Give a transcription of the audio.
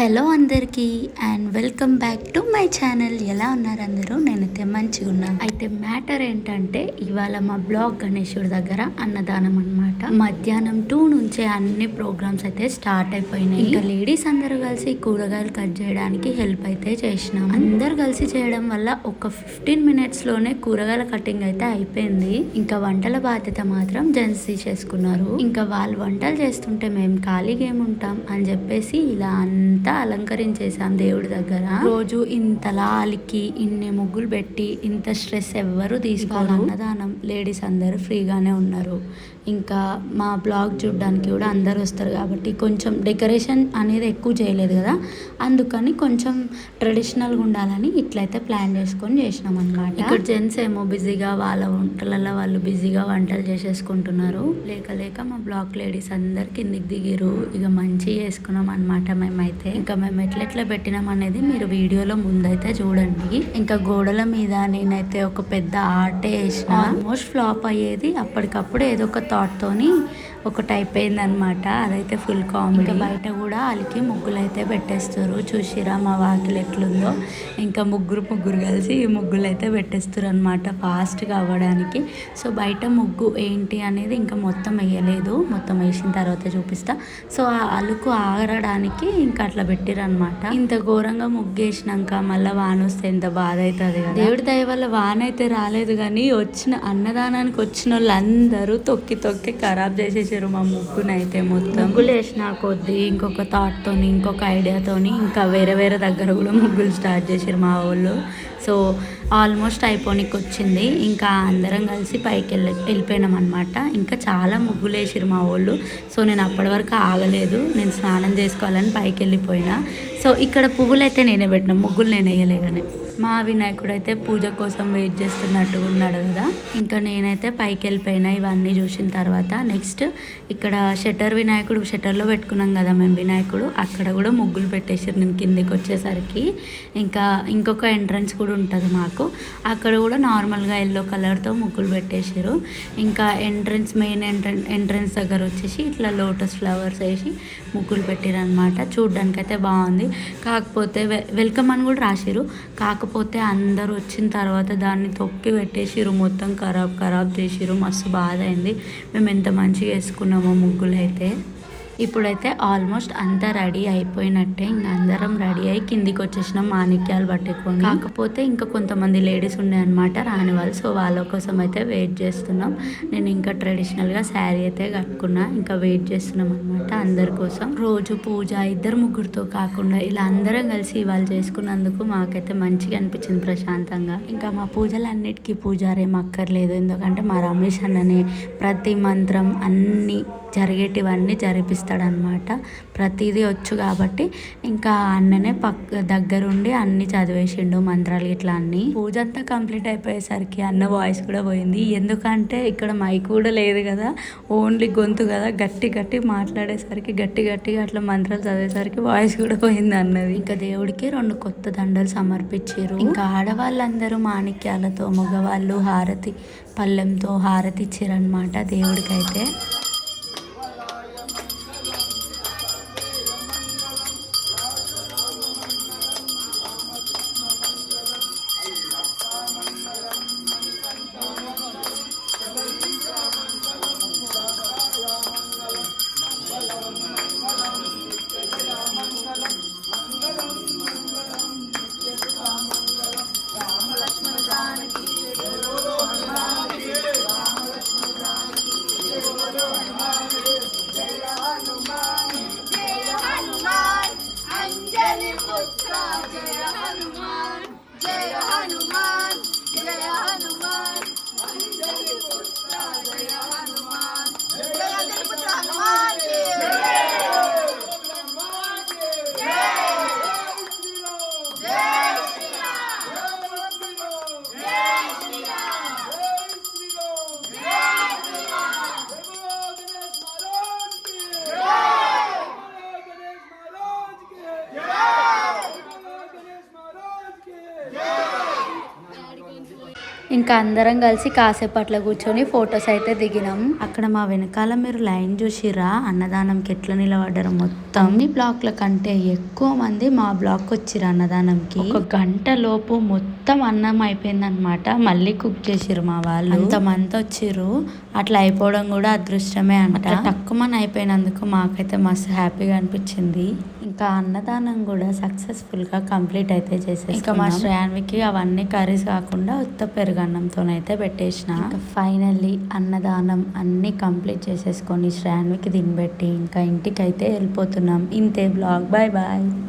Hello అందరికీ and welcome back to my channel. ఎలా ఉన్నారు అందరూ? నేనైతే మంచిగా ఉన్నాను అయితే మ్యాటర్ ఏంటంటే ఇవాళ మా బ్లాగ్ గణేశుడి దగ్గర అన్నదానం అన్నమాట. మధ్యాహ్నం టూ నుంచే అన్ని ప్రోగ్రామ్స్ అయితే స్టార్ట్ అయిపోయినాయి. ఇంకా లేడీస్ అందరూ కలిసి కూరగాయలు కట్ చేయడానికి హెల్ప్ అయితే చేసినాం. అందరు కలిసి చేయడం వల్ల ఒక ఫిఫ్టీన్ మినిట్స్లోనే కూరగాయల కటింగ్ అయితే అయిపోయింది. ఇంకా వంటల బాధ్యత మాత్రం జెంట్స్ తీసేసుకున్నారు ఇంకా వాళ్ళు వంటలు చేస్తుంటే మేము ఖాళీగా ఏముంటాం అని చెప్పేసి ఇలా అంతా అలంకరించేసాం దేవుడి దగ్గర. రోజు ఇంతలా అలికి ఇన్ని ముగ్గులు పెట్టి ఇంత స్ట్రెస్ ఎవ్వరు తీసుకోవాలి అన్నదానం లేడీస్ అందరూ ఫ్రీగానే ఉన్నారు. ఇంకా మా బ్లాగ్ చూడడానికి కూడా అందరు వస్తారు కాబట్టి కొంచెం డెకరేషన్ అనేది ఎక్కువ చేయలేదు కదా. అందుకని కొంచెం ట్రెడిషనల్గా ఉండాలని ఇట్లయితే ప్లాన్ చేసుకొని చేసినాం అనమాట ఇక్కడ జెంట్స్ ఏమో బిజీగా వాళ్ళ వంటలలో వాళ్ళు బిజీగా వంటలు చేసేసుకుంటున్నారు. లేక లేక మా బ్లాక్ లేడీస్ అందరు కిందికి దిగిరు. ఇక మంచి చేసుకున్నాం అనమాట మేమైతే. ఇంకా మేము ఎట్లా ఎట్లా పెట్టినాం అనేది మీరు వీడియోలో ముందైతే చూడండి. ఇంకా గోడల మీద నేనైతే ఒక పెద్ద ఆర్టే వేసిన. ఆల్మోస్ట్ ఫ్లాప్ అయ్యేది. అప్పటికప్పుడు ఏదో ఒక థాట్ తోని ఒకటి అయిపోయింది అనమాట అదైతే ఫుల్ కామెడీ బయట కూడా అలికి ముగ్గులు అయితే పెట్టేస్తారు. చూసిరా మా వాకిలు ఎట్లుందో. ఇంకా ముగ్గురు ముగ్గురు కలిసి ఈ ముగ్గులు అయితే పెట్టేస్తారు అనమాట ఫాస్ట్గా అవ్వడానికి. సో బయట ముగ్గు ఏంటి అనేది ఇంకా మొత్తం వేయలేదు. మొత్తం వేసిన తర్వాత చూపిస్తా. సో ఆ అలుకు ఆరడానికి ఇంకా అట్లా పెట్టిరు అనమాట ఇంత ఘోరంగా ముగ్గు వేసినాక మళ్ళీ వాన వస్తే ఎంత బాధ అవుతుంది కదా. దేవుడి దయ వల్ల వాన అయితే రాలేదు కానీ వచ్చిన అన్నదానానికి వచ్చిన వాళ్ళందరూ తొక్కి తొక్కి ఖరాబ్ చేసేసారు. మా ముగ్గునైతే మొత్తం. ముగ్గులు వేసిన కొద్దీ ఇంకొక థాట్తోని ఇంకొక ఐడియాతోని ఇంకా వేరే వేరే దగ్గర కూడా ముగ్గులు స్టార్ట్ చేశారు మా వాళ్ళు. సో ఆల్మోస్ట్ అయిపోనికి వచ్చింది ఇంకా అందరం కలిసి పైకి వెళ్ళి వెళ్ళిపోయినాం అనమాట ఇంకా చాలా ముగ్గులు వేసారు మా వాళ్ళు. సో నేను అప్పటి వరకు ఆగలేదు. నేను స్నానం చేసుకోవాలని పైకి వెళ్ళిపోయినా. సో ఇక్కడ పువ్వులు అయితే నేనే పెట్టిన. ముగ్గులు నేను వేయలేగానే మా వినాయకుడు అయితే పూజ కోసం వెయిట్ చేస్తున్నట్టుగా ఉన్నాడు కదా. ఇంకా నేనైతే పైకి వెళ్ళిపోయినా ఇవన్నీ చూసిన తర్వాత నెక్స్ట్ ఇక్కడ షట్టర్ వినాయకుడు షట్టర్లో పెట్టుకున్నాం కదా మేము వినాయకుడు అక్కడ కూడా ముగ్గులు పెట్టేసారు నేను కిందికి వచ్చేసరికి. ఇంకా ఇంకొక ఎంట్రన్స్ కూడా ఉంటుంది మాకు. అక్కడ కూడా నార్మల్గా ఎల్లో కలర్తో ముగ్గులు పెట్టేసారు ఇంకా ఎంట్రన్స్ మెయిన్ ఎంట్రన్ ఎంట్రన్స్ దగ్గర వచ్చేసి ఇట్లా లోటస్ ఫ్లవర్స్ వేసి ముగ్గులు పెట్టారు అనమాట చూడ్డానికి అయితే బాగుంది. కాకపోతే వెల్కమ్ అని కూడా రాశారు కాకపోతే అందరూ వచ్చిన తర్వాత దాన్ని తొక్కి పెట్టేసిరు మొత్తం ఖరాబ్ ఖరాబ్ చేసిరు మస్తు బాధ అయింది. మేము ఎంత మంచిగా వేసుకున్నామో ముగ్గులు అయితే ఇప్పుడైతే ఆల్మోస్ట్ అంతా రెడీ అయిపోయినట్టే. ఇంకా అందరం రెడీ అయ్యి కిందికి వచ్చేసినాం మాణిక్యాలు పట్టుకొని. కాకపోతే ఇంకా కొంతమంది లేడీస్ ఉండే అనమాట రాని వాళ్ళు సో వాళ్ళ కోసం అయితే వెయిట్ చేస్తున్నాం. నేను ఇంకా ట్రెడిషనల్గా శారీ అయితే కట్టుకున్నా. ఇంకా వెయిట్ చేస్తున్నాం అనమాట అందరి కోసం. రోజు పూజ ఇద్దరు ముగ్గురితో కాకుండా ఇలా అందరం కలిసి వాళ్ళు చేసుకున్నందుకు మాకైతే మంచిగా అనిపించింది ప్రశాంతంగా. ఇంకా మా పూజలన్నిటికీ పూజారేం అక్కర్లేదు. ఎందుకంటే మా రమేష్ అన్ననే ప్రతి మంత్రం అన్నీ జరిగేటివన్నీ జరిపిస్తాడనమాట. ప్రతిదీ వచ్చు కాబట్టి ఇంకా అన్ననే పక్క దగ్గరుండి అన్ని చదివేసిండు మంత్రాలు ఇట్లా అన్ని. పూజ అంతా కంప్లీట్ అయిపోయేసరికి అన్న వాయిస్ కూడా పోయింది. ఎందుకంటే ఇక్కడ మైక్ కూడా లేదు కదా ఓన్లీ గొంతు కదా. గట్టి గట్టి మాట్లాడేసరికి గట్టి గట్టిగా అట్లా మంత్రాలు చదివేసరికి వాయిస్ కూడా పోయింది అన్నది. ఇంకా దేవుడికి రెండు కొత్త దండలు సమర్పించారు ఇంకా ఆడవాళ్ళందరూ మాణిక్యాలతో మగవాళ్ళు హారతి పళ్ళెంతో హారతి ఇచ్చారనమాట దేవుడికైతే. ఇంకా అందరం కలిసి కాసేపు అట్లా కూర్చొని ఫొటోస్ అయితే దిగినాం. అక్కడ మా వెనకాల మీరు లైన్ చూసిరా? అన్నదానంకి ఎట్లా నిలబడ్డారు మొత్తం? అన్ని బ్లాక్ల కంటే ఎక్కువ మంది మా బ్లాక్ వచ్చిర్రు అన్నదానంకి. ఒక గంట లోపు మొత్తం అన్నం అయిపోయిందనమాట మళ్ళీ కుక్ చేసిర్రు మా వాళ్ళు. అంతమంది వచ్చిర్రు. అట్లా అయిపోవడం కూడా అదృష్టమే అంట. తక్కువ అయిపోయినందుకు మాకైతే మస్తు హ్యాపీగా అనిపించింది. ఇంకా అన్నదానం కూడా సక్సెస్ఫుల్గా కంప్లీట్ అయితే చేసేసి ఇంకా మా శ్రేయాన్వికి అవన్నీ కర్రీస్ కాకుండా ఉత్త అన్నంతోనైతే పెట్టేసిన. ఫైనల్లీ అన్నదానం అన్ని కంప్లీట్ చేసేసుకొని శ్రాణ్వికి దిన్ పెట్టి ఇంకా ఇంటికి అయితే వెళ్ళిపోతున్నాం. ఇంతే బ్లాగ్. Bye bye.